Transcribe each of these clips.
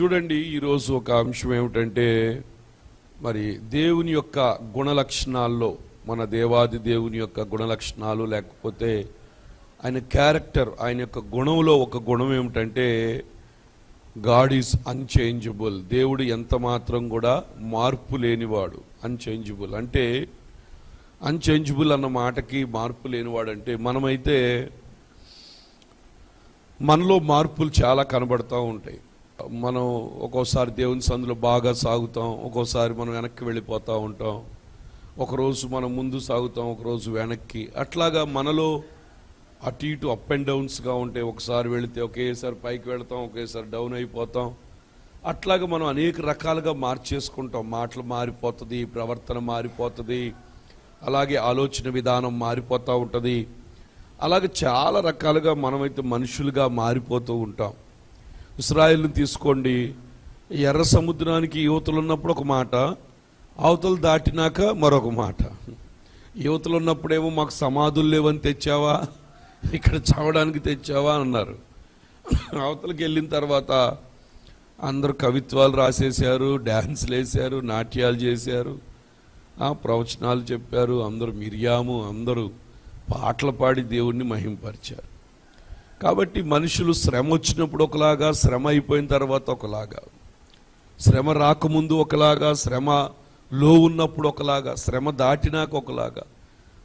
చూడండి ఈరోజు ఒక అంశం ఏమిటంటే మరి దేవుని యొక్క గుణలక్షణాల్లో మన దేవాది దేవుని యొక్క గుణలక్షణాలు లేకపోతే ఆయన క్యారెక్టర్ ఆయన యొక్క గుణంలో ఒక గుణం ఏమిటంటే గాడ్ ఈజ్ అన్చేంజబుల్. దేవుడు ఎంత మాత్రం కూడా మార్పు లేనివాడు అన్చేంజబుల్. అంటే అన్చేంజబుల్ అన్న మాటకి మార్పు లేనివాడు అంటే మనమైతే మనలో మార్పులు చాలా కనబడుతూ ఉంటాయి. మనం ఒక్కోసారి దేవుని సందులో బాగా సాగుతాం ఒక్కోసారి మనం వెనక్కి వెళ్ళిపోతూ ఉంటాం. ఒకరోజు మనం ముందు సాగుతాం ఒకరోజు వెనక్కి. అట్లాగా మనలో అటు ఇటు అప్ అండ్ డౌన్స్గా ఉంటే ఒకసారి వెళితే ఒకేసారి పైకి వెళతాం ఒకేసారి డౌన్ అయిపోతాం. అట్లాగా మనం అనేక రకాలుగా మార్చేసుకుంటాం. మాటలు మారిపోతుంది ప్రవర్తన మారిపోతుంది అలాగే ఆలోచన విధానం మారిపోతూ ఉంటుంది. అలాగే చాలా రకాలుగా మనమైతే మనుషులుగా మారిపోతూ ఉంటాం. ఇస్రాయిల్ని తీసుకోండి. ఎర్ర సముద్రానికి యువతలు ఉన్నప్పుడు ఒక మాట అవతలు దాటినాక మరొక మాట. యువతలు ఉన్నప్పుడేమో మాకు సమాధులు లేవని తెచ్చావా? ఇక్కడ చావడానికి తెచ్చావా అన్నారు. అవతలకి వెళ్ళిన తర్వాత అందరూ కవిత్వాలు రాసేసారు డ్యాన్స్లు వేసారు నాట్యాలు చేశారు. ప్రవచనాలు చెప్పారు అందరూ మిరియాము అందరూ పాటలు పాడి దేవుణ్ణి మహింపరిచారు. కాబట్టి మనుషులు శ్రమ వచ్చినప్పుడు ఒకలాగా శ్రమ అయిపోయిన తర్వాత ఒకలాగా. శ్రమ రాకముందు ఒకలాగా శ్రమ లో ఉన్నప్పుడు ఒకలాగా శ్రమ దాటినాక ఒకలాగా.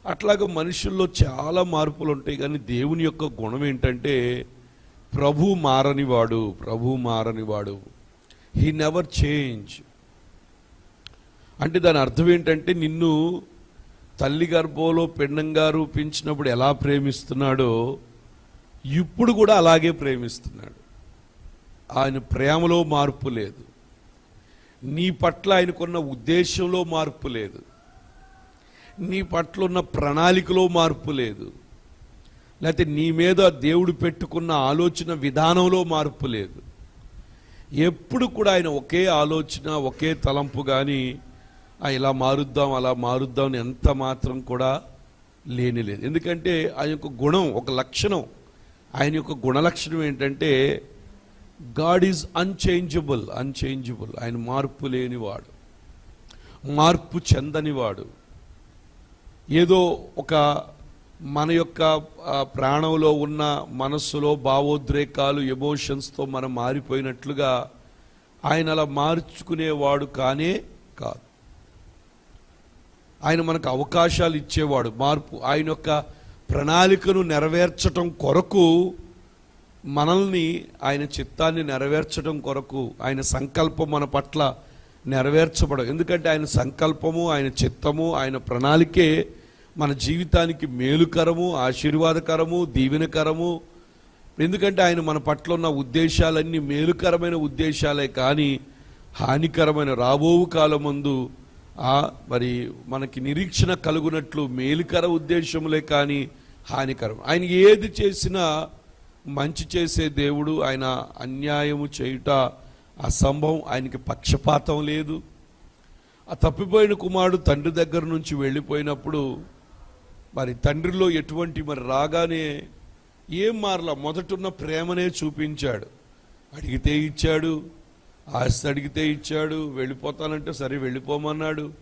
అట్లాగా మనుషుల్లో చాలా మార్పులు ఉంటాయి కానీ దేవుని యొక్క గుణం ఏంటంటే ప్రభు మారనివాడు ప్రభు మారనివాడు. హీ నెవర్ చేంజ్ అంటే దాని అర్థం ఏంటంటే నిన్ను తల్లి గర్భంలో పిండంగా రూపించినప్పుడు ఎలా ప్రేమిస్తున్నాడో ఇప్పుడు కూడా అలాగే ప్రేమిస్తున్నాడు. ఆయన ప్రేమలో మార్పు లేదు. నీ పట్ల ఆయనకున్న ఉద్దేశంలో మార్పు లేదు. నీ పట్ల ఉన్న ప్రణాళికలో మార్పు లేదు. లేకపోతే నీ మీద దేవుడు పెట్టుకున్న ఆలోచన విధానంలో మార్పు లేదు. ఎప్పుడు కూడా ఆయన ఒకే ఆలోచన ఒకే తలంపు కానీ ఇలా మారుద్దాం అలా మారుద్దాం అని ఎంత మాత్రం కూడా లేని లేదు ఎందుకంటే ఆయన యొక్క గుణం ఒక లక్షణం. ఆయన యొక్క గుణలక్షణం ఏంటంటే గాడ్ ఈజ్ అన్చేంజబుల్ అన్చేంజబుల్. ఆయన మార్పు లేనివాడు మార్పు చెందనివాడు. ఏదో ఒక మన యొక్క ప్రాణంలో ఉన్న మనస్సులో భావోద్రేకాలు ఎమోషన్స్తో మనం మారిపోయినట్లుగా ఆయన అలా మార్చుకునేవాడు కానే కాదు. ఆయన మనకు అవకాశాలు ఇచ్చేవాడు మార్పు. ఆయన యొక్క ప్రణాళికను నెరవేర్చటం కొరకు మనల్ని ఆయన చిత్తాన్ని నెరవేర్చడం కొరకు ఆయన సంకల్పం మన పట్ల నెరవేర్చబడం ఎందుకంటే ఆయన సంకల్పము ఆయన చిత్తము ఆయన ప్రణాళికే మన జీవితానికి మేలుకరము ఆశీర్వాదకరము దీవెనకరము. ఎందుకంటే ఆయన మన పట్ల ఉన్న ఉద్దేశాలన్నీ మేలుకరమైన ఉద్దేశాలే కానీ హానికరమైన రాబోవు కాలమందు ముందు మరి మనకి నిరీక్షణ కలుగునట్లు మేలుకర ఉద్దేశములే కానీ హానికరం. ఆయన ఏది చేసినా మంచి చేసే దేవుడు ఆయన అన్యాయము చేయుట అసంభవం ఆయనకి పక్షపాతం లేదు. ఆ తప్పిపోయిన కుమారుడు తండ్రి దగ్గర నుంచి వెళ్ళిపోయినప్పుడు మరి తండ్రిలో ఎటువంటి మరి రాగానే ఏం మారలా? మొదటున్న ప్రేమనే చూపించాడు. అడిగితే ఇచ్చాడు. ఆస్తి అడిగితే ఇచ్చాడు వెళ్ళిపోతానంటే సరే వెళ్ళిపోమన్నాడు.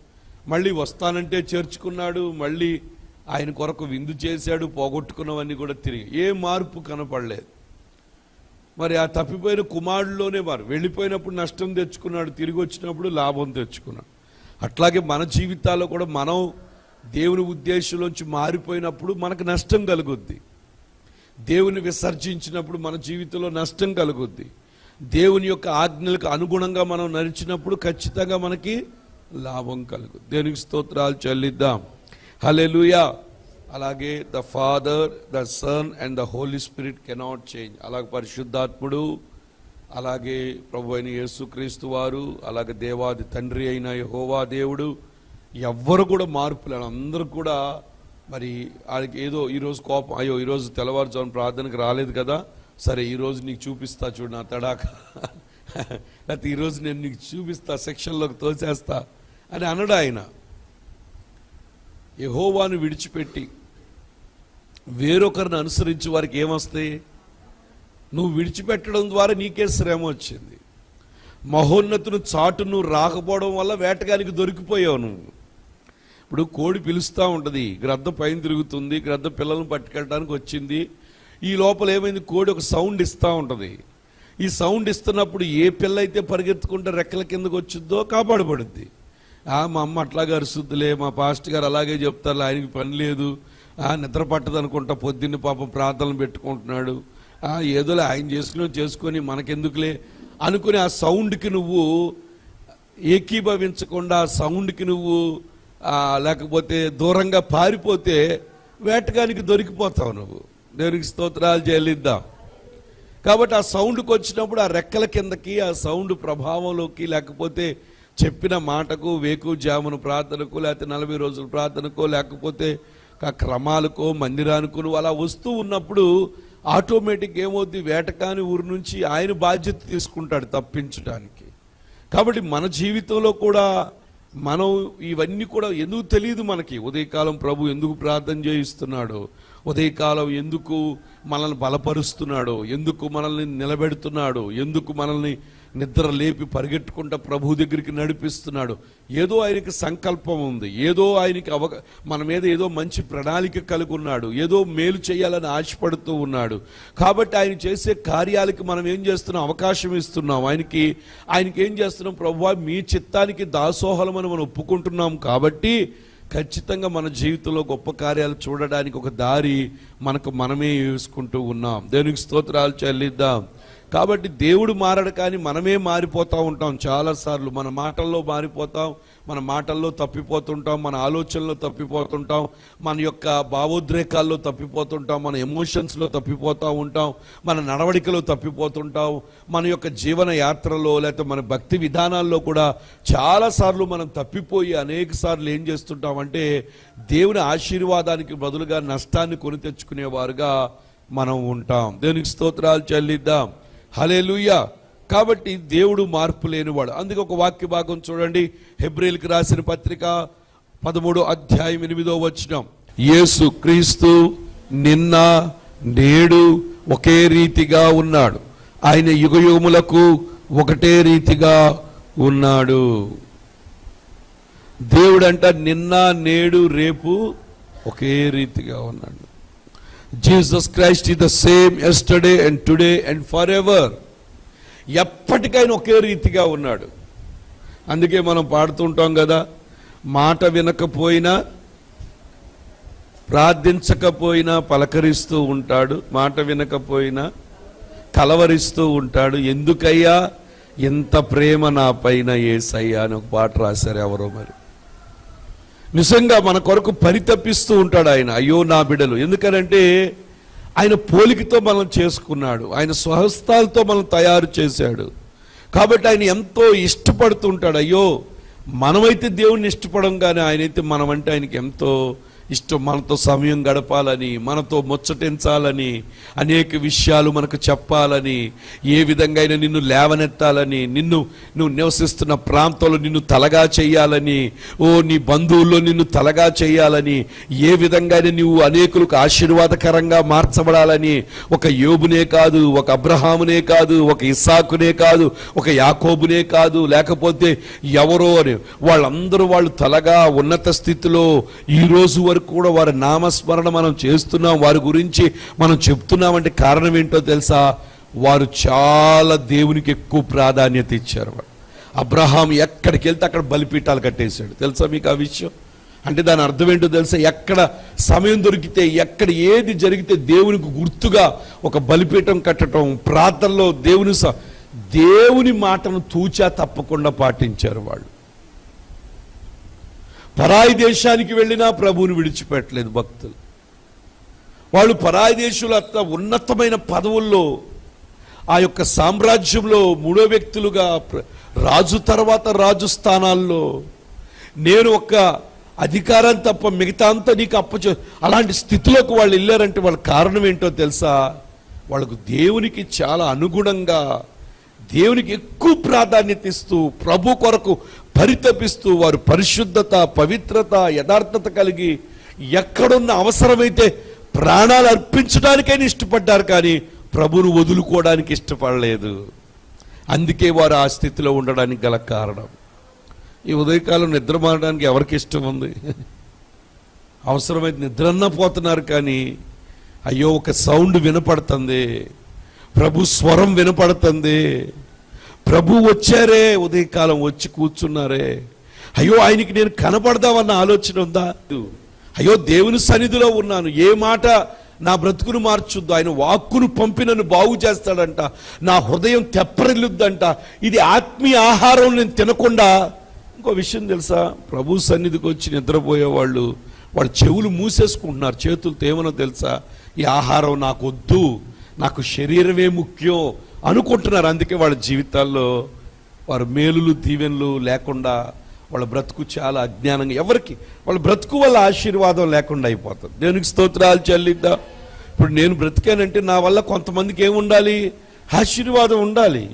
మళ్ళీ వస్తానంటే చేర్చుకున్నాడు మళ్ళీ ఆయన కొరకు విందు చేశాడు పోగొట్టుకున్నవన్నీ కూడా తిరిగి. ఏ మార్పు కనపడలేదు. మరి ఆ తప్పిపోయిన కుమారుడులోనే వారు. వెళ్ళిపోయినప్పుడు నష్టం తెచ్చుకున్నాడు తిరిగి వచ్చినప్పుడు లాభం తెచ్చుకున్నాడు. అట్లాగే మన జీవితాల్లో కూడా మనం దేవుని ఉద్దేశంలోంచి మారిపోయినప్పుడు మనకు నష్టం కలుగుద్ది. దేవుని విసర్జించినప్పుడు మన జీవితంలో నష్టం కలుగుద్ది. దేవుని యొక్క ఆజ్ఞలకు అనుగుణంగా మనం నడిచినప్పుడు ఖచ్చితంగా మనకి లాభం కలుగు. దేవునికి స్తోత్రాలు చెల్లిద్దాం. హలెలుయా అలాగే the father the son and the holy spirit cannot change అలాగే పరిశుద్ధాత్ముడు అలాగే ప్రభు అయిన యేసుక్రీస్తు వారు అలాగే దేవాది తండ్రి అయిన యహోవా దేవుడు ఎవ్వరు కూడా మార్పులు అందరూ కూడా మరి వాళ్ళకి ఏదో ఈరోజు కోపం అయ్యో ఈరోజు తెల్లవారుజామున ప్రార్థనకు రాలేదు కదా సరే ఈరోజు నీకు చూపిస్తా చూడు నా తడాక. లేకపోతే ఈరోజు నేను నీకు చూపిస్తా సెక్షన్లోకి తోసేస్తా అని అనడు ఆయన. యహోవాను విడిచిపెట్టి వేరొకరిని అనుసరించి వారికి ఏమొస్తాయి నువ్వు విడిచిపెట్టడం ద్వారా నీకే శ్రమ వచ్చింది. మహోన్నతును చాటు నువ్వు రాకపోవడం వల్ల వేటగానికి దొరికిపోయావు నువ్వు. ఇప్పుడు కోడి పిలుస్తూ ఉంటుంది. గ్రద్ద పైన తిరుగుతుంది గ్రద్ద పిల్లలను పట్టుకెళ్ళడానికి వచ్చింది. ఈ లోపల ఏమైంది? కోడి ఒక సౌండ్ ఇస్తూ ఉంటుంది. ఈ సౌండ్ ఇస్తున్నప్పుడు ఏ పిల్ల అయితే పరిగెత్తుకుంటే రెక్కల కిందకు వచ్చిందో కాపాడబడుద్ది. ఆ మా అమ్మ అట్లాగే అరుసుద్దులే మా పాస్ట్ గారు అలాగే చెప్తారు ఆయనకి పని లేదు. ఆ నిద్ర పట్టదు అనుకుంటా పొద్దున్న పాపం ప్రార్థనలు పెట్టుకుంటున్నాడు. ఆ ఏదోలే ఆయన చేసుకుని చేసుకొని మనకెందుకులే అనుకుని ఆ సౌండ్కి నువ్వు ఏకీభవించకుండా ఆ సౌండ్కి నువ్వు లేకపోతే దూరంగా పారిపోతే వేటగానికి దొరికిపోతావు నువ్వు. దేవునికి స్తోత్రాలు చెల్లిద్దాం. కాబట్టి ఆ సౌండ్కి వచ్చినప్పుడు ఆ రెక్కల కిందకి ఆ సౌండ్ ప్రభావంలోకి లేకపోతే చెప్పిన మాటకు వేకు జామును ప్రార్థనకు లేకపోతే నలభై రోజుల ప్రార్థనకో లేకపోతే ఆ క్రమాలకో మందిరానికో అలా వస్తూ ఉన్నప్పుడు ఆటోమేటిక్ ఏమవుద్ది? వేటకాని ఊరి నుంచి ఆయన బాధ్యత తీసుకుంటాడు తప్పించడానికి కాబట్టి మన జీవితంలో కూడా మనం ఇవన్నీ కూడా ఎందుకు తెలియదు మనకి? ఉదయకాలం ప్రభు ఎందుకు ప్రార్థన చేయిస్తున్నాడో ఉదయకాలం ఎందుకు మనల్ని బలపరుస్తున్నాడు ఎందుకు మనల్ని నిలబెడుతున్నాడు ఎందుకు మనల్ని నిద్ర లేపి పరిగెట్టుకుంటా ప్రభు దగ్గరికి నడిపిస్తున్నాడు ఏదో ఆయనకి సంకల్పం ఉంది ఏదో ఆయనకి అవక మన మీద ఏదో మంచి ప్రణాళిక కలిగి ఉన్నాడు ఏదో మేలు చేయాలని ఆశపడుతూ ఉన్నాడు. కాబట్టి ఆయన చేసే కార్యాలకి మనం ఏం చేస్తున్నాం? అవకాశం ఇస్తున్నాం. ఆయనకి ఆయనకి ఏం చేస్తున్నాం? ప్రభు మీ చిత్తానికి దాసోహలమని మనం ఒప్పుకుంటున్నాం కాబట్టి ఖచ్చితంగా మన జీవితంలో గొప్ప కార్యాలు చూడడానికి ఒక దారి మనకు మనమే వేసుకుంటూ ఉన్నాం. దేనికి స్తోత్రాలు చెల్లిద్దాం. కాబట్టి దేవుడు మారడు కానీ మనమే మారిపోతూ ఉంటాం చాలాసార్లు. మన మాటల్లో మారిపోతాం మన మాటల్లో తప్పిపోతుంటాం మన ఆలోచనలో తప్పిపోతుంటాం మన యొక్క భావోద్రేకాల్లో తప్పిపోతుంటాం మన ఎమోషన్స్లో తప్పిపోతూ ఉంటాం మన నడవడికలో తప్పిపోతుంటాం మన యొక్క జీవన యాత్రలో లేకపోతే మన భక్తి విధానాల్లో కూడా చాలాసార్లు మనం తప్పిపోయి అనేక సార్లు ఏం చేస్తుంటామంటే దేవుని ఆశీర్వాదానికి బదులుగా నష్టాన్ని కొని తెచ్చుకునేవారుగా మనం ఉంటాం. దేవునికి స్తోత్రాలు చెల్లిద్దాం. హలేలుయ్యా కాబట్టి దేవుడు మార్పు లేనివాడు. అందుకే ఒక వాక్య భాగం చూడండి. హెబ్రిల్కి రాసిన పత్రిక పదమూడు అధ్యాయం ఎనిమిదో వచ్చిన యేసు క్రీస్తు నిన్న నేడు ఒకే రీతిగా ఉన్నాడు. ఆయన యుగయుగములకు ఒకటే రీతిగా ఉన్నాడు. దేవుడంట నిన్న నేడు రేపు ఒకే రీతిగా ఉన్నాడు. Jesus Christ is the same yesterday and today and for ever. ఎప్పటికైనా ఒకే రీతిగా ఉన్నాడు. అందుకే మనం పాడుతుంటాం కదా మాట వినకపోయినా ప్రార్థించకపోయినా పలకరిస్తూ ఉంటాడు మాట వినకపోయినా కలవరిస్తూ ఉంటాడు. ఎందుకయ్యా? ఎంత ప్రేమ నా పైన ఏసయ్యా అని ఒక పాట రాశారు ఎవరో మరి. నిజంగా మన కొరకు పరితపిస్తూ ఉంటాడు ఆయన అయ్యో నా బిడలు. ఎందుకనంటే ఆయన పోలికతో మనం చేసుకున్నాడు. ఆయన స్వహస్తాలతో మనం తయారు చేశాడు. కాబట్టి ఆయన ఎంతో ఇష్టపడుతుంటాడు. అయ్యో మనమైతే దేవుణ్ణి ఇష్టపడం కానీ ఆయనైతే మనమంటే ఆయనకి ఎంతో ఇష్టం మనతో సమయం గడపాలని మనతో ముచ్చటించాలని అనేక విషయాలు మనకు చెప్పాలని ఏ విధంగా అయినా నిన్ను లేవనెత్తాలని నిన్ను నువ్వు నివసిస్తున్న ప్రాంతంలో నిన్ను తలగా చేయాలని ఓ నీ బంధువుల్లో నిన్ను తలగా చేయాలని ఏ విధంగా అయినా నువ్వు అనేకులకు ఆశీర్వాదకరంగా మార్చబడాలని ఒక యోబునే కాదు ఒక అబ్రహామునే కాదు ఒక ఇస్సాకునే కాదు ఒక యాకోబునే కాదు లేకపోతే ఎవరో అని వాళ్ళందరూ వాళ్ళు తలగా ఉన్నత స్థితిలో ఈ రోజు వరకు కూడా వారి నామస్మరణ మనం చేస్తున్నాం వారి గురించి మనం చెప్తున్నామంటే కారణం ఏంటో తెలుసా? వారు చాలా దేవునికి ఎక్కువ ప్రాధాన్యత ఇచ్చారు అబ్రహాం ఎక్కడికి వెళ్తే అక్కడ బలిపీఠాలు కట్టేశాడు. తెలుసా మీకు ఆ విషయం? అంటే దాని అర్థం ఏంటో తెలుసా? ఎక్కడ సమయం దొరికితే ఎక్కడ ఏది జరిగితే దేవునికి గుర్తుగా ఒక బలిపీఠం కట్టడం ప్రార్థనలో దేవుని స- దేవుని మాటను తూచా తప్పకుండా పాటించారు వాళ్ళు. పరాయి దేశానికి వెళ్ళినా ప్రభువుని విడిచిపెట్టలేదు భక్తులు. వాళ్ళు పరాయి దేశంలో అంత ఉన్నతమైన పదవుల్లో ఆ యొక్క సామ్రాజ్యంలో మూడో వ్యక్తులుగా రాజు తర్వాత రాజు స్థానాల్లో నేను ఒక అధికారం తప్ప మిగతా అంతా నీకు అప్పచే అలాంటి స్థితిలోకి వాళ్ళు వెళ్ళారంటే వాళ్ళ కారణం ఏంటో తెలుసా? వాళ్ళకు దేవునికి చాలా అనుగుణంగా దేవునికి ఎక్కువ ప్రాధాన్యత ఇస్తూ ప్రభు కొరకు పరితపిస్తూ వారు పరిశుద్ధత పవిత్రత యథార్థత కలిగి ఎక్కడున్న అవసరమైతే ప్రాణాలు అర్పించడానికైనా ఇష్టపడ్డారు కానీ ప్రభును వదులుకోవడానికి ఇష్టపడలేదు. అందుకే వారు ఆ స్థితిలో ఉండడానికి గల కారణం. ఈ ఉదయకాలం నిద్ర మారడానికి ఎవరికి ఇష్టం ఉంది? అవసరమైతే నిద్రన్నా పోతున్నారు కానీ అయ్యో ఒక సౌండ్ వినపడుతుంది. ప్రభు స్వరం వినపడుతుంది. ప్రభు వచ్చారే ఉదయకాలం వచ్చి కూర్చున్నారే. అయ్యో ఆయనకి నేను కనపడదామన్న ఆలోచన ఉందా? అయ్యో దేవుని సన్నిధిలో ఉన్నాను. ఏ మాట నా బ్రతుకును మార్చుద్దు? ఆయన వాక్కును పంపి నన్ను బాగు చేస్తాడంట. నా హృదయం తెప్పరిల్లుద్దంట. ఇది ఆత్మీయ ఆహారం నేను తినకుండా. ఇంకో విషయం తెలుసా? ప్రభు సన్నిధికి వచ్చి నిద్రపోయే వాళ్ళు వాళ్ళ చెవులు మూసేసుకుంటున్నారు. చేతులతో ఏమనో తెలుసా? ఈ ఆహారం నాకు వద్దు. నాకు శరీరమే ముఖ్యం. అనుకుంటున్నారు. అందుకే వాళ్ళ జీవితాల్లో వారు మేలులు దీవెనలు లేకుండా వాళ్ళ బ్రతుకు చాలా అజ్ఞానంగా ఎవరికి? వాళ్ళ బ్రతుకు వల్ల ఆశీర్వాదం లేకుండా అయిపోతుంది. దేవునికి స్తోత్రాలు చెల్లిద్దా. ఇప్పుడు నేను బ్రతికానంటే నా వల్ల కొంతమందికి ఏముండాలి ఆశీర్వాదం ఉండాలి.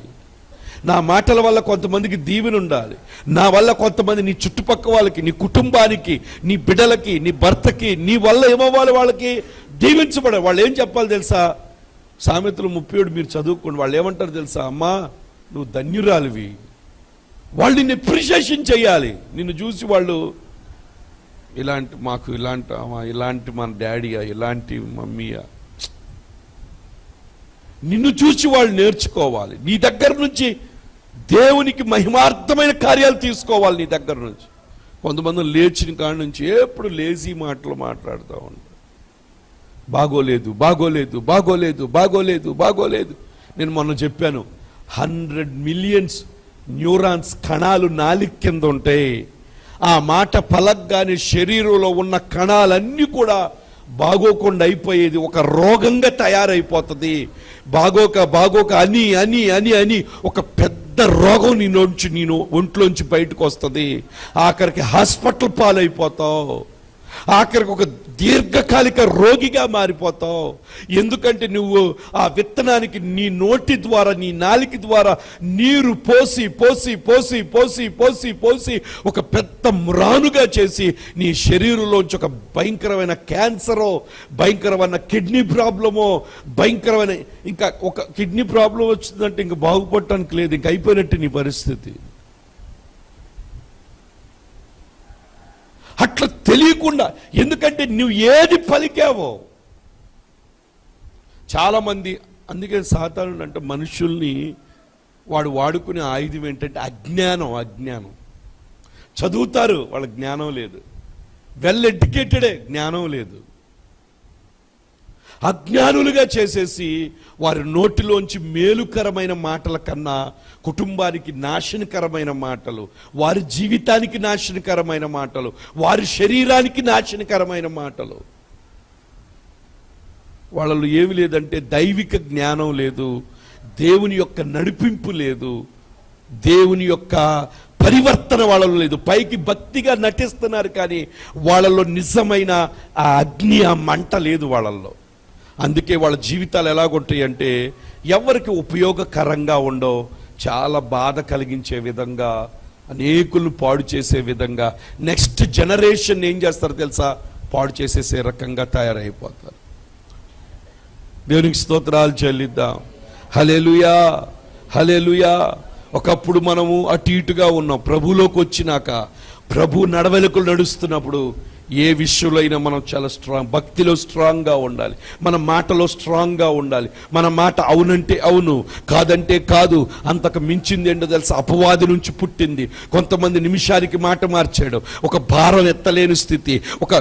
నా మాటల వల్ల కొంతమందికి దీవెన ఉండాలి. నా వల్ల కొంతమంది నీ చుట్టుపక్క వాళ్ళకి నీ కుటుంబానికి నీ బిడ్డలకి నీ భర్తకి నీ వల్ల ఏమవ్వాలి వాళ్ళకి? దీవించబడాలి వాళ్ళు ఏం చెప్పాలి తెలుసా? సామెతలు ముప్పై ఏడు మీరు చదువుకోండి. వాళ్ళు ఏమంటారు తెలుసా? అమ్మా నువ్వు ధన్యురాలివి. వాళ్ళు నిన్ను అప్రిషియేషన్ చేయాలి. నిన్ను చూసి వాళ్ళు ఇలాంటి మాకు ఇలాంటి ఇలాంటి మన డాడీయా ఇలాంటి మమ్మీయా. నిన్ను చూసి వాళ్ళు నేర్చుకోవాలి. నీ దగ్గర నుంచి దేవునికి మహిమార్థమైన కార్యాలు తీసుకోవాలి నీ దగ్గర నుంచి. కొంతమంది లేచిన కాడ నుంచి ఎప్పుడు లేజీ మాటలు మాట్లాడుతూ ఉంటారు. బాగోలేదు బాగోలేదు బాగోలేదు బాగోలేదు బాగోలేదు. నేను మొన్న చెప్పాను హండ్రెడ్ మిలియన్స్ న్యూరాన్స్ కణాలు నాలిక కింద ఉంటాయి. ఆ మాట పలగ్గానే శరీరంలో ఉన్న కణాలన్నీ కూడా బాగోకుండా అయిపోయేది ఒక రోగంగా తయారైపోతుంది. బాగోక బాగోక అని అని అని అని ఒక పెద్ద రోగం నీలోంచి నేను ఒంట్లోంచి బయటకు వస్తుంది. ఆఖరికి హాస్పిటల్ పాలైపోతావు. ఆఖరికి ఒక దీర్ఘకాలిక రోగిగా మారిపోతావు. ఎందుకంటే నువ్వు ఆ విత్తనానికి నీ నోటి ద్వారా నీ నాలిక ద్వారా నీరు పోసి పోసి పోసి పోసి పోసి పోసి ఒక పెద్ద మ్రానుగా చేసి నీ శరీరంలోంచి ఒక భయంకరమైన క్యాన్సరో భయంకరమైన కిడ్నీ ప్రాబ్లమో భయంకరమైన ఇంకా ఒక కిడ్నీ ప్రాబ్లం వచ్చిందంటే ఇంకా బాగుపడటానికి లేదు ఇంక అయిపోయినట్టు నీ పరిస్థితి. అట్లా తెలియకుండా ఎందుకంటే నువ్వు ఏది పలికావో. చాలామంది అందుకే సాధారణ అంటే మనుషుల్ని వాడు వాడుకునే ఆయుధం ఏంటంటే అజ్ఞానం అజ్ఞానం. చదువుతారు వాళ్ళ జ్ఞానం లేదు. వెల్ ఎడ్యుకేటెడే జ్ఞానం లేదు. అజ్ఞానులుగా చేసేసి వారి నోటిలోంచి మేలుకరమైన మాటల కన్నా కుటుంబానికి నాశనకరమైన మాటలు వారి జీవితానికి నాశనకరమైన మాటలు వారి శరీరానికి నాశనకరమైన మాటలు. వాళ్ళలో ఏమి లేదంటే దైవిక జ్ఞానం లేదు దేవుని యొక్క నడిపింపు లేదు దేవుని యొక్క పరివర్తన వాళ్ళలో లేదు. పైకి భక్తిగా నటిస్తున్నారు కానీ వాళ్ళలో నిజమైన ఆ అగ్ని ఆ మంట లేదు వాళ్ళల్లో అందుకే వాళ్ళ జీవితాలు ఎలాగుంటాయి అంటే ఎవరికి ఉపయోగకరంగా ఉండో చాలా బాధ కలిగించే విధంగా అనేకులు పాడు చేసే విధంగా నెక్స్ట్ జనరేషన్ ఏం చేస్తారు తెలుసా? పాడు చేసేసే రకంగా తయారైపోతారు. దేవునికి స్తోత్రాలు చెల్లిద్దాం. హలేలుయా హలేలుయా ఒకప్పుడు మనము అటు ఇటుగా ఉన్నాం. ప్రభులోకి వచ్చినాక ప్రభు నడవెలుకలు నడుస్తున్నప్పుడు ఏ విషయంలో అయినా మనం చాలా స్ట్రాంగ్ భక్తిలో స్ట్రాంగ్గా ఉండాలి. మన మాటలో స్ట్రాంగ్గా ఉండాలి. మన మాట అవునంటే అవును కాదంటే కాదు. అంతకు మించింది ఏంటో తెలుసు? అపవాది నుంచి పుట్టింది. కొంతమంది నిమిషానికి మాట మార్చాడు. ఒక భారం ఎత్తలేని స్థితి. ఒక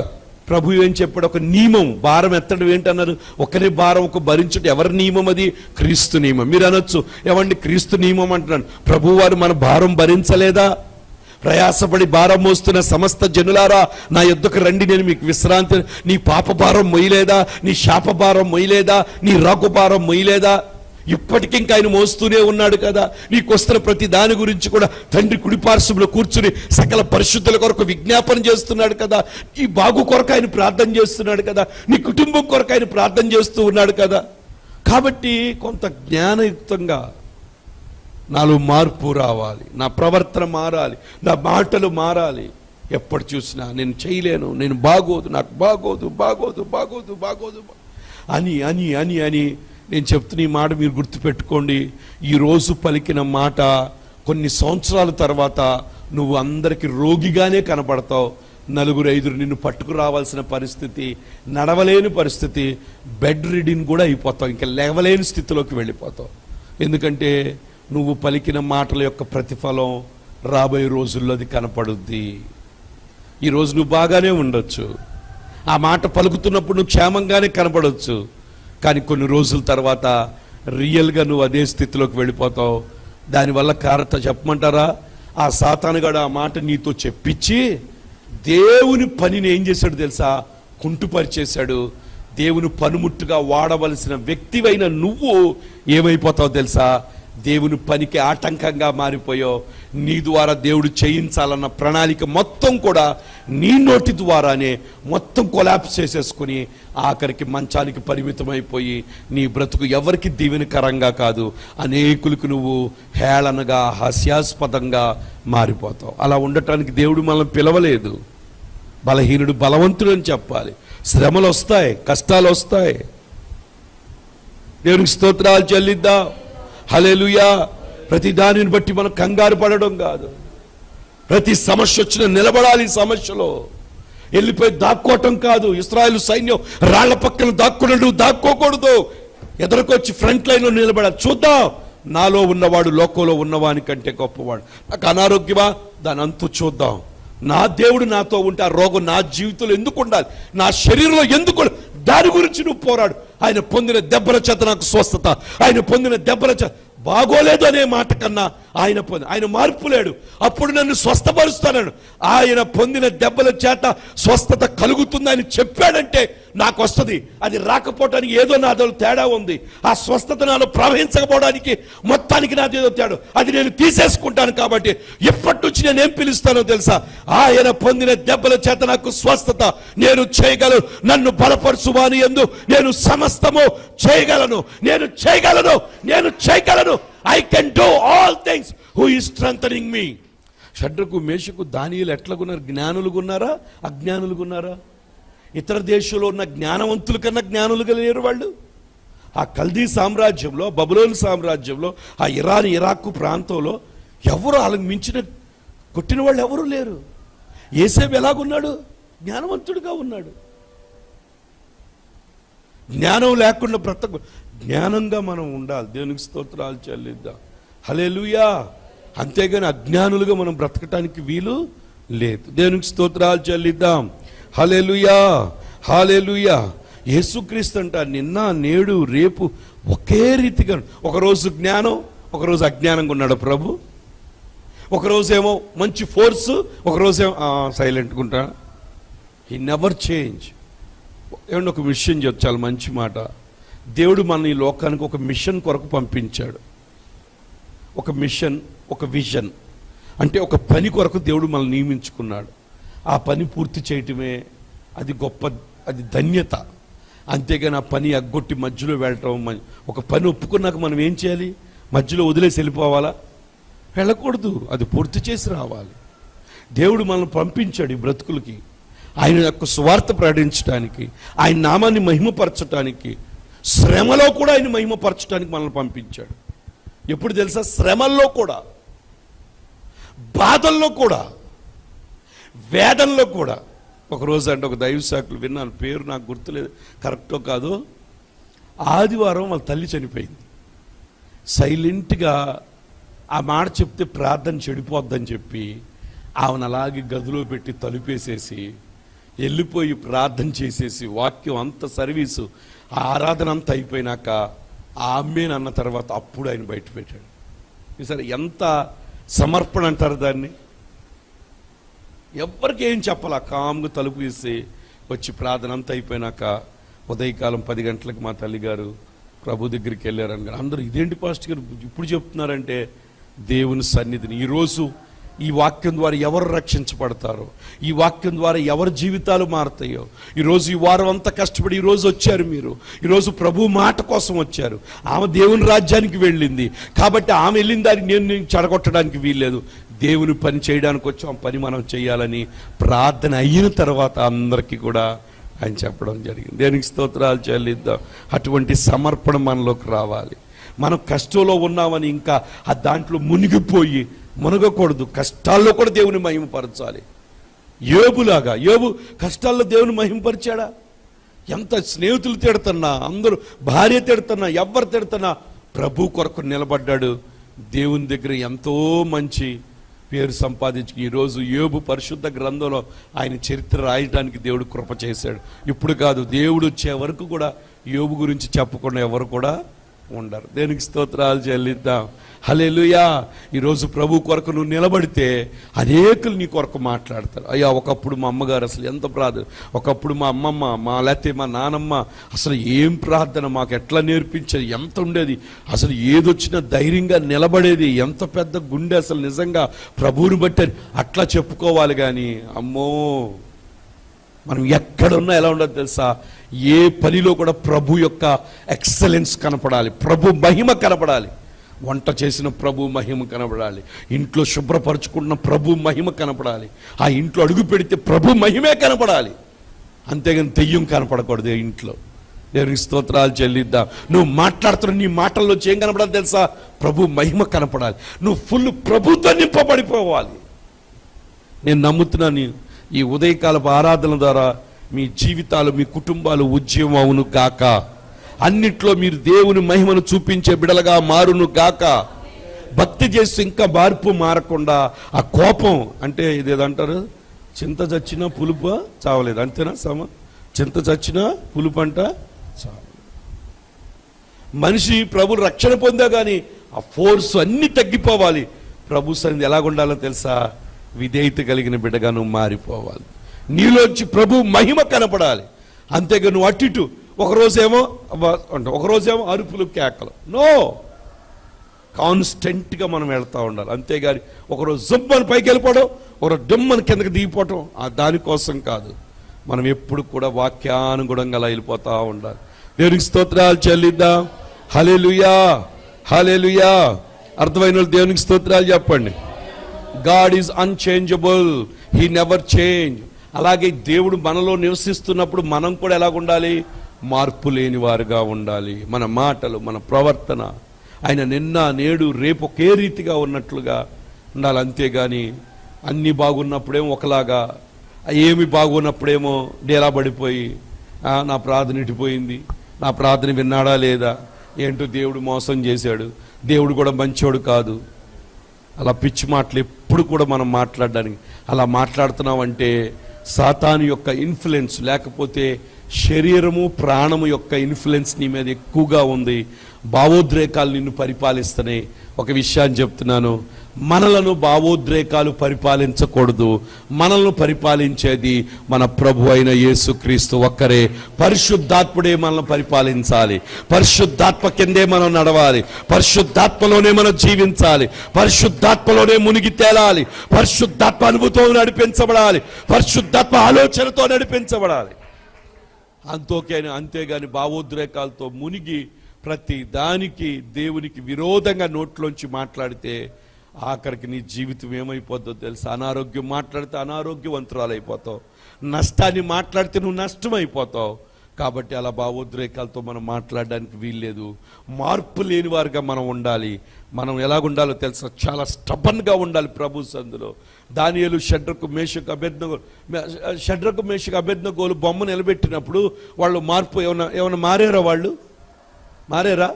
ప్రభు ఏం చెప్పాడు? ఒక నియమం. భారం ఎత్తడం ఏంటన్నారు? ఒకరి భారం ఒక భరించడం ఎవరి నియమం అది? క్రీస్తు నియమం. మీరు అనొచ్చు. ఏమండి? క్రీస్తు నియమం అంటున్నాను. ప్రభువారు మన భారం భరించలేదా? ప్రయాసపడి భారం మోస్తున్న సమస్త జనులారా నా యొద్దకు రండి నేను మీకు విశ్రాంతి నీ పాప భారం మొయ్యలేదా? నీ శాప భారం మొయ్యలేదా? నీ రాకు భారం మొయ్యలేదా ఇప్పటికింకా ఆయన మోస్తూనే ఉన్నాడు కదా. నీకు వస్తున్న ప్రతి దాని గురించి కూడా తండ్రి కుడిపార్శ్వంలో కూర్చుని సకల పరిశుద్ధుల కొరకు విజ్ఞాపన చేస్తున్నాడు కదా. ఈ బాగు కొరకు ఆయన ప్రార్థన చేస్తున్నాడు కదా. నీ కుటుంబం కొరకు ఆయన ప్రార్థన చేస్తూ ఉన్నాడు కదా. కాబట్టి కొంత జ్ఞానయుక్తంగా నాలో మార్పు రావాలి. నా ప్రవర్తన మారాలి. నా మాటలు మారాలి. ఎప్పుడు చూసినా నేను చేయలేను నేను బాగోదు నాకు బాగోదు బాగోదు బాగోదు బాగోదు. అని అని అని అని నేను చెప్తున్న ఈ మాట మీరు గుర్తుపెట్టుకోండి. ఈ రోజు పలికిన మాట కొన్ని సంవత్సరాల తర్వాత నువ్వు అందరికి రోగిగానే కనపడతావు. నలుగురు ఐదురు నిన్ను పట్టుకురావాల్సిన పరిస్థితి నడవలేని పరిస్థితి బెడ్ రీడింగ్ కూడా అయిపోతావు. ఇంకా లేవలేని స్థితిలోకి వెళ్ళిపోతావు. ఎందుకంటే నువ్వు పలికిన మాటల యొక్క ప్రతిఫలం రాబోయే రోజుల్లో అది కనపడుద్ది. ఈరోజు నువ్వు బాగానే ఉండొచ్చు. ఆ మాట పలుకుతున్నప్పుడు నువ్వు క్షేమంగానే కనపడవచ్చు కానీ కొన్ని రోజుల తర్వాత రియల్గా నువ్వు అదే స్థితిలోకి వెళ్ళిపోతావు. దానివల్ల కారత చెప్పమంటారా? ఆ సాతానుగాడు ఆ మాట నీతో చెప్పించి దేవుని పనిని ఏం చేశాడు తెలుసా? కుంటుపరిచేశాడు. దేవుని పనిముట్టుగా వాడవలసిన వ్యక్తివైన నువ్వు ఏమైపోతావు తెలుసా? దేవుని పనికి ఆటంకంగా మారిపోయావు నీ ద్వారా దేవుడు చేయించాలన్న ప్రణాళిక మొత్తం కూడా నీ నోటి ద్వారానే మొత్తం కొలాప్స్ చేసేసుకుని ఆఖరికి మంచానికి పరిమితమైపోయి నీ బ్రతుకు ఎవరికి దీవెనకరంగా కాదు అనేకులకు నువ్వు హేళనగా హాస్యాస్పదంగా మారిపోతావు. అలా ఉండటానికి దేవుడు మనల్ని పిలవలేదు. బలహీనుడు బలవంతుడు అని చెప్పాలి. శ్రమలు వస్తాయి కష్టాలు వస్తాయి దేవునికి స్తోత్రాలు చెల్లిద్దాం. హల్లెలూయా. ప్రతి దానిని బట్టి మనం కంగారు పడడం కాదు. ప్రతి సమస్య వచ్చిన నిలబడాలి సమస్యలో. వెళ్ళిపోయి దాక్కోవటం కాదు. ఇస్రాయల్ సైన్యం రాళ్ళ పక్కన దాక్కున్నాడు దాక్కోకూడదు. ఎదురుకొచ్చి ఫ్రంట్ లైన్లో నిలబడాలి. చూద్దాం. నాలో ఉన్నవాడు లోకంలో ఉన్నవాని కంటే గొప్పవాడు. నాకు అనారోగ్యమా? దాని అంతు చూద్దాం. నా దేవుడు నాతో ఉంటే ఆ రోగం నా జీవితంలో ఎందుకు ఉండాలి? నా శరీరంలో ఎందుకు దాని గురించి నువ్వు పోరాడు. ఆయన పొందిన దెబ్బల చేత నాకు స్వస్థత. ఆయన పొందిన దెబ్బల చేత బాగోలేదు అనే మాట కన్నా ఆయన పొంది ఆయన మార్పు లేడు. అప్పుడు నన్ను స్వస్థపరుస్తానని ఆయన పొందిన దెబ్బల చేత స్వస్థత కలుగుతుందని చెప్పాడంటే నాకు వస్తుంది అది రాకపోవటానికి ఏదో నాదో తేడా ఉంది. ఆ స్వస్థత నాలో ప్రవహించకపోవడానికి మొత్తానికి నాది ఏదో తేడా. అది నేను తీసేసుకుంటాను కాబట్టి ఎప్పటి నుంచి నేను ఏం పిలుస్తానో తెలుసా? ఆయన పొందిన దెబ్బల చేత నాకు స్వస్థత నేను చేయగలను. నన్ను బలపరచువాని ఎందు నేను సమస్తము చేయగలను. నేను చేయగలను. నేను చేయగలను. I can do all things who ఈ స్ట్రెంగ్ మీ షడ్రకు మేషకు దానియులు ఎట్లాగున్నారు? జ్ఞానులుగున్నారా అజ్ఞానులుగున్నారా ఇతర దేశంలో ఉన్న జ్ఞానవంతుల కన్నా జ్ఞానులుగా లేరు వాళ్ళు. ఆ కల్దీ సామ్రాజ్యంలో బబులోని సామ్రాజ్యంలో ఆ ఇరాన్ ఇరాక్ ప్రాంతంలో ఎవరు వాళ్ళకి మించిన కొట్టిన వాళ్ళు ఎవరు లేరు. ఏసేపు ఎలాగున్నాడు? జ్ఞానవంతుడిగా ఉన్నాడు. జ్ఞానం లేకుండా బ్రతకు జ్ఞానంగా మనం ఉండాలి. దేవునికి స్తోత్రాలు చెల్లిద్దాం. హలేలుయా అంతేగాని అజ్ఞానులుగా మనం బ్రతకటానికి వీలు లేదు. దేవునికి స్తోత్రాలు చెల్లిద్దాం. హలేలుయా హాలేలుయా యేసుక్రీస్తు అంట నిన్న నేడు రేపు ఒకే రీతిగా ఒకరోజు జ్ఞానం ఒకరోజు అజ్ఞానంగా ఉన్నాడు ప్రభు. ఒకరోజేమో మంచి ఫోర్స్ ఒకరోజేమో సైలెంట్గా ఉంటాడు. ఈ నెవర్ చేంజ్ ఏమన్నా ఒక విషయం చెప్పు చాలా మంచి మాట. దేవుడు మన ఈ లోకానికి ఒక మిషన్ కొరకు పంపించాడు. ఒక మిషన్ ఒక విజన్. అంటే ఒక పని కొరకు దేవుడు మనల్ని నియమించుకున్నాడు. ఆ పని పూర్తి చేయటమే అది గొప్ప అది ధన్యత. అంతేగాని ఆ పని అగ్గొట్టి మధ్యలో వెళ్ళటం ఒక పని ఒప్పుకున్నాక మనం ఏం చేయాలి? మధ్యలో వదిలేసి వెళ్ళిపోవాలా? వెళ్ళకూడదు. అది పూర్తి చేసి రావాలి. దేవుడు మనల్ని పంపించాడు ఈ బ్రతుకులకి. ఆయన యొక్క స్వార్థ ప్రకటించడానికి ఆయన నామాన్ని మహిమపరచడానికి శ్రమలో కూడా ఆయన మహిమపరచడానికి మనల్ని పంపించాడు. ఎప్పుడు తెలుసా? శ్రమల్లో కూడా బాధల్లో కూడా వేదనలో కూడా. ఒకరోజు అంటే ఒక దైవ శాఖలు విన్నాను పేరు నాకు గుర్తులేదు కరెక్టో కాదు? ఆదివారం వాళ్ళ తల్లి చనిపోయింది. సైలెంట్గా ఆ మాట చెప్తే ప్రార్థన చెడిపోద్దని చెప్పి ఆమెను అలాగే గదిలో పెట్టి తలుపేసేసి వెళ్ళిపోయి ప్రార్థన చేసేసి వాక్యం అంత సర్వీసు ఆ ఆరాధన అంతా అయిపోయినాక ఆ అమ్మేని అన్న తర్వాత అప్పుడు ఆయన బయట పెట్టాడు. సరే ఎంత సమర్పణ అంటారు దాన్ని? ఎవ్వరికి ఏం ఆ కామ్గా తలుపు తీసి వచ్చి ప్రార్థన అంతా అయిపోయినాక ఉదయకాలం పది గంటలకు మా తల్లిగారు ప్రభు దగ్గరికి వెళ్ళారని అందరూ ఇదేంటి పాస్ట్ గారు? ఇప్పుడు చెప్తున్నారంటే దేవుని సన్నిధిని. ఈరోజు ఈ వాక్యం ద్వారా ఎవరు రక్షించబడతారో? ఈ వాక్యం ద్వారా ఎవరి జీవితాలు మారుతాయో? ఈరోజు ఈ వారం అంతా కష్టపడి ఈరోజు వచ్చారు మీరు. ఈరోజు ప్రభు మాట కోసం వచ్చారు. ఆమె దేవుని రాజ్యానికి వెళ్ళింది. కాబట్టి ఆమె వెళ్ళిన దానికి నేను నేను చెడగొట్టడానికి వీల్లేదు. దేవుని పని చేయడానికి వచ్చాం పని మనం చేయాలని ప్రార్థన అయిన తర్వాత అందరికీ కూడా ఆయన చెప్పడం జరిగింది. దేనికి స్తోత్రాలు చెల్లిద్దాం. అటువంటి సమర్పణ మనలోకి రావాలి. మనం కష్టంలో ఉన్నామని ఇంకా ఆ దాంట్లో మునిగిపోయి మునగకూడదు. కష్టాల్లో కూడా దేవుని మహిమపరచాలి. యోబులాగా యోబు కష్టాల్లో దేవుని మహిమపరిచాడా? ఎంత స్నేహితులు తిడుతున్నా అందరూ భార్య తిడుతున్నా ఎవరు తిడుతున్నా ప్రభు కొరకు నిలబడ్డాడు. దేవుని దగ్గర ఎంతో మంచి పేరు సంపాదించి ఈరోజు యోబు పరిశుద్ధ గ్రంథంలో ఆయన చరిత్ర రాయడానికి దేవుడు కృప చేశాడు. ఇప్పుడు కాదు దేవుడు వచ్చే వరకు కూడా యోబు గురించి చెప్పకుండా ఎవరు కూడా ఉండరు. దేనికి స్తోత్రాలు చెల్లిద్దాం? హలేలుయా ఈరోజు ప్రభు కొరకు నువ్వు నిలబడితే అనేకులు నీ కొరకు మాట్లాడతారు. అయ్యా ఒకప్పుడు మా అమ్మగారు అసలు ఎంత ప్రార్థన ఒకప్పుడు మా అమ్మమ్మ మా లేకపోతే మా నానమ్మ అసలు ఏం ప్రార్థన మాకు ఎట్లా నేర్పించేది? ఎంత ఉండేది? అసలు ఏదొచ్చినా ధైర్యంగా నిలబడేది. ఎంత పెద్ద గుండె అసలు నిజంగా ప్రభువుని బట్టి అట్లా చెప్పుకోవాలి కానీ అమ్మో! మనం ఎక్కడున్నా ఎలా ఉండదు తెలుసా? ఏ పనిలో కూడా ప్రభు యొక్క ఎక్సలెన్స్ కనపడాలి. ప్రభు మహిమ కనపడాలి. వంట చేసిన ప్రభు మహిమ కనపడాలి. ఇంట్లో శుభ్రపరచుకున్న ప్రభు మహిమ కనపడాలి. ఆ ఇంట్లో అడుగు పెడితే ప్రభు మహిమే కనపడాలి. అంతేగాని దెయ్యం కనపడకూడదు ఇంట్లో. దేవునికి స్తోత్రాలు చెల్లిద్దాం. నువ్వు మాట్లాడుతున్న నీ మాటల్లో ఏం కనపడాలి తెలుసా? ప్రభు మహిమ కనపడాలి. నువ్వు ఫుల్ ప్రభుత్వం నింపబడిపోవాలి. నేను నమ్ముతున్నాను ఈ ఉదయకాలపు ఆరాధన ద్వారా మీ జీవితాలు మీ కుటుంబాలు ఉద్యమం అవును గాక. అన్నిట్లో మీరు దేవుని మహిమను చూపించే బిడలుగా మారును గాక. భక్తి చేసి ఇంకా మార్పు మారకుండా ఆ కోపం అంటే ఇదేదంటారు? చింత చచ్చినా పులుపు చావలేదు. అంతేనా సమ? చింత చచ్చినా పులుపు అంట మనిషి ప్రభు రక్షణ పొందా కానీ ఆ ఫోర్స్ అన్ని తగ్గిపోవాలి. ప్రభు సన్నిధి ఎలాగుండాలో తెలుసా? విధేయత కలిగిన బిడ్డగా నువ్వు మారిపోవాలి. నీలోంచి ప్రభు మహిమ కనపడాలి. అంతేగా నువ్వు అటు ఇటు ఒకరోజేమో అంటే ఒకరోజేమో అరుపులు కేకలు. నో! కాన్స్టెంట్గా మనం వెళ్తూ ఉండాలి. అంతేగాని ఒకరోజు జుమ్మని పైకి వెళ్ళిపోవడం ఒకరోజు డమ్మని కిందకి దిగిపోవడం ఆ దానికోసం కాదు. మనం ఎప్పుడు కూడా వాక్యానుగుణంగా అలా వెళ్ళిపోతూ ఉండాలి. దేవునికి స్తోత్రాలు చెల్లిద్దాం. హలేలుయా హలేలుయా అర్థమైన వాళ్ళు దేవునికి స్తోత్రాలు చెప్పండి. God is unchangeable he never change అలాగే దేవుడు మనలో నివసిస్తున్నప్పుడు మనం కూడా ఎలాగ ఉండాలి? మార్పు లేని వారుగా ఉండాలి. మన మాటలు మన ప్రవర్తన ఆయన నిన్న నేడు రేపు ఒకే రీతిగా ఉన్నట్లుగా ఉండాలి. అంతేగాని అన్నీ బాగున్నప్పుడేమో ఒకలాగా ఏమి బాగున్నప్పుడేమో డేలా పడిపోయి నా ప్రార్థన ఇటుపోయింది నా ప్రార్థన విన్నాడా లేదా? ఏంటో దేవుడు మోసం చేశాడు. దేవుడు కూడా మంచోడు కాదు. అలా పిచ్చి మాటలు ఎప్పుడు కూడా మనం మాట్లాడడానికి అలా మాట్లాడుతున్నామంటే సాతాను యొక్క ఇన్ఫ్లుయెన్స్ లేకపోతే శరీరము ప్రాణము యొక్క ఇన్ఫ్లుయెన్స్ నీ మీద ఎక్కువగా ఉంది. భావోద్రేకాలు నిన్ను పరిపాలిస్తున్నాయి. ఒక విషయాన్ని చెప్తున్నాను. మనలను భావోద్రేకాలు పరిపాలించకూడదు. మనల్ని పరిపాలించేది మన ప్రభు అయిన యేసుక్రీస్తు ఒక్కరే. పరిశుద్ధాత్ముడే మనల్ని పరిపాలించాలి. పరిశుద్ధాత్మ కిందే మనం నడవాలి. పరిశుద్ధాత్మలోనే మనం జీవించాలి. పరిశుద్ధాత్మలోనే మునిగి తేలాలి. పరిశుద్ధాత్మ అనుభూతో నడిపించబడాలి. పరిశుద్ధాత్మ ఆలోచనతో నడిపించబడాలి. అంతోకే అంతేగాని భావోద్రేకాలతో మునిగి ప్రతి దానికి దేవునికి విరోధంగా నోట్లోంచి మాట్లాడితే ఆఖరికి నీ జీవితం ఏమైపోద్దో తెలుసా? అనారోగ్యం మాట్లాడితే అనారోగ్యవంతురాలు అయిపోతావు నష్టాన్ని మాట్లాడితే నువ్వు నష్టం అయిపోతావు కాబట్టి అలా భావోద్రేకాలతో మనం మాట్లాడడానికి వీల్లేదు. మార్పు లేని వారుగా మనం ఉండాలి. మనం ఎలాగుండాలో తెలుసా? చాలా స్టబన్గా ఉండాలి ప్రభు సందులో. దానియలు షడ్రకు మేషకు అభ్యర్థన షడ్రకు మేషకు అభ్యర్థనగోలు బొమ్మ నిలబెట్టినప్పుడు వాళ్ళు మార్పు ఏమైనా ఏమైనా మారారా వాళ్ళు? మారారా?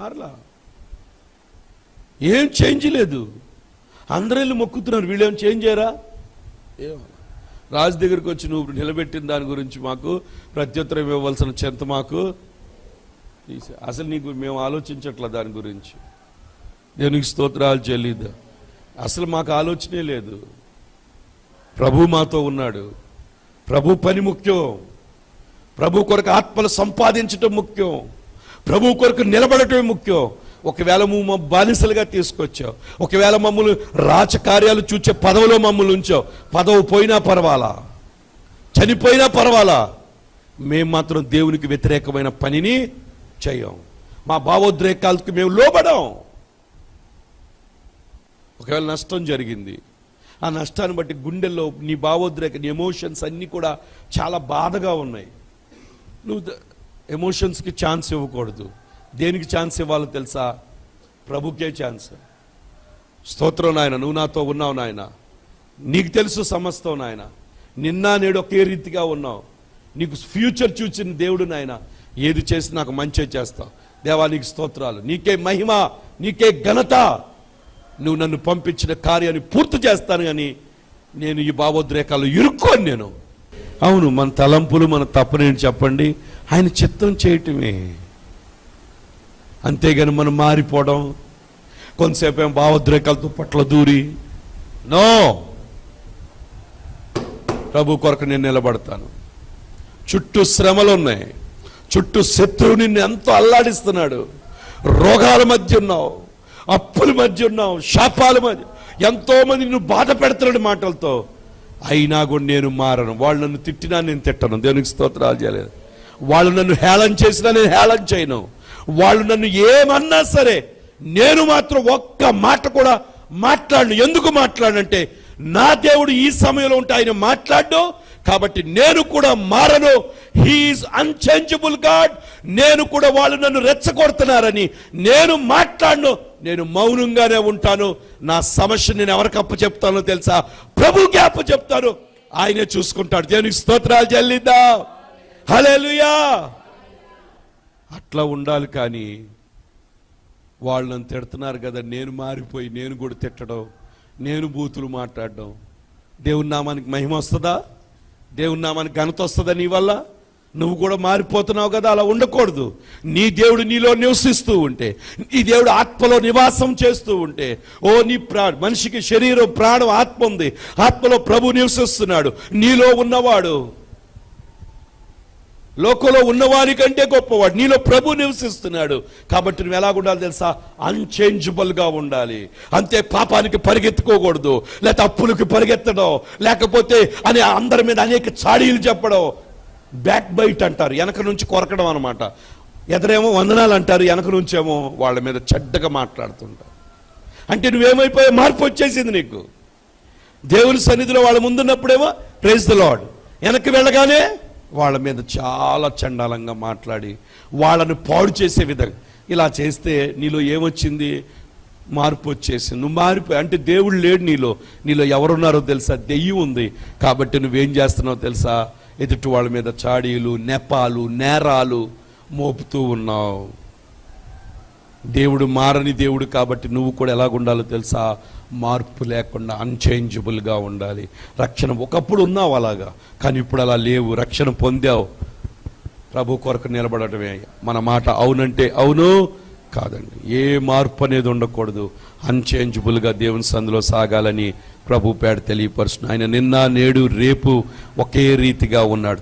మారలా. ఏం చేంజ్ లేదు. అందరూ మొక్కుతున్నారు. వీళ్ళేం చేంజ్ చేయరా? ఏమో రాజు దగ్గరికి వచ్చి నువ్వు నిలబెట్టిన దాని గురించి మాకు ప్రత్యుత్తరం ఇవ్వవలసిన చెంత మాకు అసలు నీకు మేము ఆలోచించట్ల దాని గురించి. దేవునికి స్తోత్రాలు చెల్లిద్దా. అసలు మాకు ఆలోచనే లేదు. ప్రభు మాతో ఉన్నాడు. ప్రభు పని ముఖ్యం. ప్రభు కొరకు ఆత్మలు సంపాదించటం ముఖ్యం. ప్రభు కొరకు నిలబడటమే ముఖ్యం. ఒకవేళ నువ్వు మా బానిసలుగా తీసుకొచ్చావు ఒకవేళ మమ్మల్ని రాజకార్యాలు చూచే పదవిలో మమ్మల్ని ఉంచావు పదవి పోయినా పర్వాలా? చనిపోయినా పర్వాలా? మేము మాత్రం దేవునికి వ్యతిరేకమైన పనిని చేయం. మా భావోద్రేకాలకు మేము లోబడం. ఒకవేళ నష్టం జరిగింది ఆ నష్టాన్ని బట్టి గుండెల్లో నీ భావోద్రేక నీ ఎమోషన్స్ అన్నీ కూడా చాలా బాధగా ఉన్నాయి. నువ్వు ఎమోషన్స్కి ఛాన్స్ ఇవ్వకూడదు. దేనికి ఛాన్స్ ఇవ్వాలో తెలుసా? ప్రభుకే ఛాన్స్. స్తోత్రం నాయన నువ్వు నాతో ఉన్నావు నాయన. నీకు తెలుసు సమస్తం నాయన. నిన్న నేడు ఒకే రీతిగా ఉన్నావు. నీకు ఫ్యూచర్ చూచిన దేవుడు నాయన. ఏది చేసి నాకు మంచి చేస్తావు. దేవా నీకు స్తోత్రాలు. నీకే మహిమ నీకే ఘనత. నువ్వు నన్ను పంపించిన కార్యాన్ని పూర్తి చేస్తాను కానీ నేను ఈ భావోద్రేకాలు ఇరుక్కోను నేను. అవును మన తలంపులు మన తప్పనేని చెప్పండి? ఆయన చిత్తం చేయటమే. అంతేగాని మనం మారిపోవడం కొంతసేపు ఏం భావోద్రేకాలతో పట్ల దూరి. నో! ప్రభు కొరకు నేను నిలబడతాను. చుట్టూ శ్రమలు ఉన్నాయి చుట్టూ శత్రువు నిన్ను ఎంతో అల్లాడిస్తున్నాడు. రోగాల మధ్య ఉన్నావు. అప్పుల మధ్య ఉన్నావు. శాపాల మధ్య. ఎంతోమంది నిన్ను బాధ పెడుతున్నాడు మాటలతో. అయినా కూడా నేను మారను. వాళ్ళు నన్ను తిట్టినా నేను తిట్టను. దేవునికి స్తోత్రాలు చేయలేదు. వాళ్ళు నన్ను హేళన చేసినా నేను హేళన చేయను. వాళ్ళు నన్ను ఏమన్నా సరే నేను మాత్రం ఒక్క మాట కూడా మాట్లాడను. ఎందుకు మాట్లాడనంటే నా దేవుడు ఈ సమయంలో ఉంటే ఆయన మాట్లాడు కాబట్టి నేను కూడా మారను. హీఈస్ అన్చేంజబుల్ గాడ్ నేను కూడా వాళ్ళు నన్ను రెచ్చగొడుతున్నారని నేను మాట్లాడను. నేను మౌనంగానే ఉంటాను. నా సమస్య నేను ఎవరికి అప్పు చెప్తానో తెలుసా? ప్రభుకి అప్పు చెప్తాను. ఆయనే చూసుకుంటాడు. దేవునికి స్తోత్రాలు చెల్లిద్దా. హల్లెలూయా అట్లా ఉండాలి కానీ వాళ్ళని నన్ను తిడుతున్నారు కదా నేను మారిపోయి నేను కూడా తిట్టడం నేను బూతులు మాట్లాడడం. దేవుని నామానికి మహిమ వస్తుందా? దేవుని నామానికి ఘనత వస్తుందా నీ వల్ల? నువ్వు కూడా మారిపోతున్నావు కదా అలా ఉండకూడదు. నీ దేవుడు నీలో నివసిస్తూ ఉంటే నీ దేవుడు ఆత్మలో నివాసం చేస్తూ ఉంటే ఓ నీ ప్రా మనిషికి శరీరం ప్రాణం ఆత్మ ఉంది. ఆత్మలో ప్రభు నివసిస్తున్నాడు. నీలో ఉన్నవాడు లోకంలో ఉన్నవారి కంటే గొప్పవాడు. నీలో ప్రభు నివసిస్తున్నాడు. కాబట్టి నువ్వు ఎలా ఉండాలి తెలుసా? అన్చేంజబుల్గా ఉండాలి. అంతే పాపానికి పరిగెత్తుకోకూడదు. లేకపోతే అప్పులకి పరిగెత్తడం. లేకపోతే అని అందరి మీద అనేక చాడీలు చెప్పడం. బ్యాక్ బైట్ అంటారు. వెనక నుంచి కొరకడం అనమాట ఎదరేమో వందనాలు అంటారు. వెనక నుంచేమో వాళ్ళ మీద చెడ్డగా మాట్లాడుతుంటారు. అంటే నువ్వేమైపోయా మార్పు వచ్చేసింది నీకు. దేవుని సన్నిధిలో వాళ్ళ ముందున్నప్పుడేమో? ప్రైజ్ ద లాడ్ వెనక్కి వెళ్ళగానే వాళ్ళ మీద చాలా చండాలంగా మాట్లాడి వాళ్ళని పాడు చేసే విధంగా. ఇలా చేస్తే నీలో ఏమొచ్చింది? మార్పు వచ్చేసింది. నువ్వు మారిపోయి అంటే దేవుడు లేడు నీలో. నీలో ఎవరున్నారో తెలుసా? దెయ్యం ఉంది. కాబట్టి నువ్వేం చేస్తున్నావు తెలుసా? ఎదుటి వాళ్ళ మీద చాడీలు నెపాలు నేరాలు మోపుతూ ఉన్నావు. దేవుడు మారని దేవుడు కాబట్టి నువ్వు కూడా ఎలాగుండాలో తెలుసా? మార్పు లేకుండా అన్చేంజబుల్గా ఉండాలి. రక్షణ ఒకప్పుడు ఉన్నావు అలాగా కానీ ఇప్పుడు అలా లేవు. రక్షణ పొందావు. ప్రభు కొరకు నిలబడటమే. మన మాట అవునంటే అవును కాదండి. ఏ మార్పు అనేది ఉండకూడదు. అన్చేంజబుల్గా దేవుని సందులో సాగాలని ప్రభు పేడ తెలియపరుచును ఆయన నిన్న నేడు రేపు ఒకే రీతిగా ఉన్నాడు.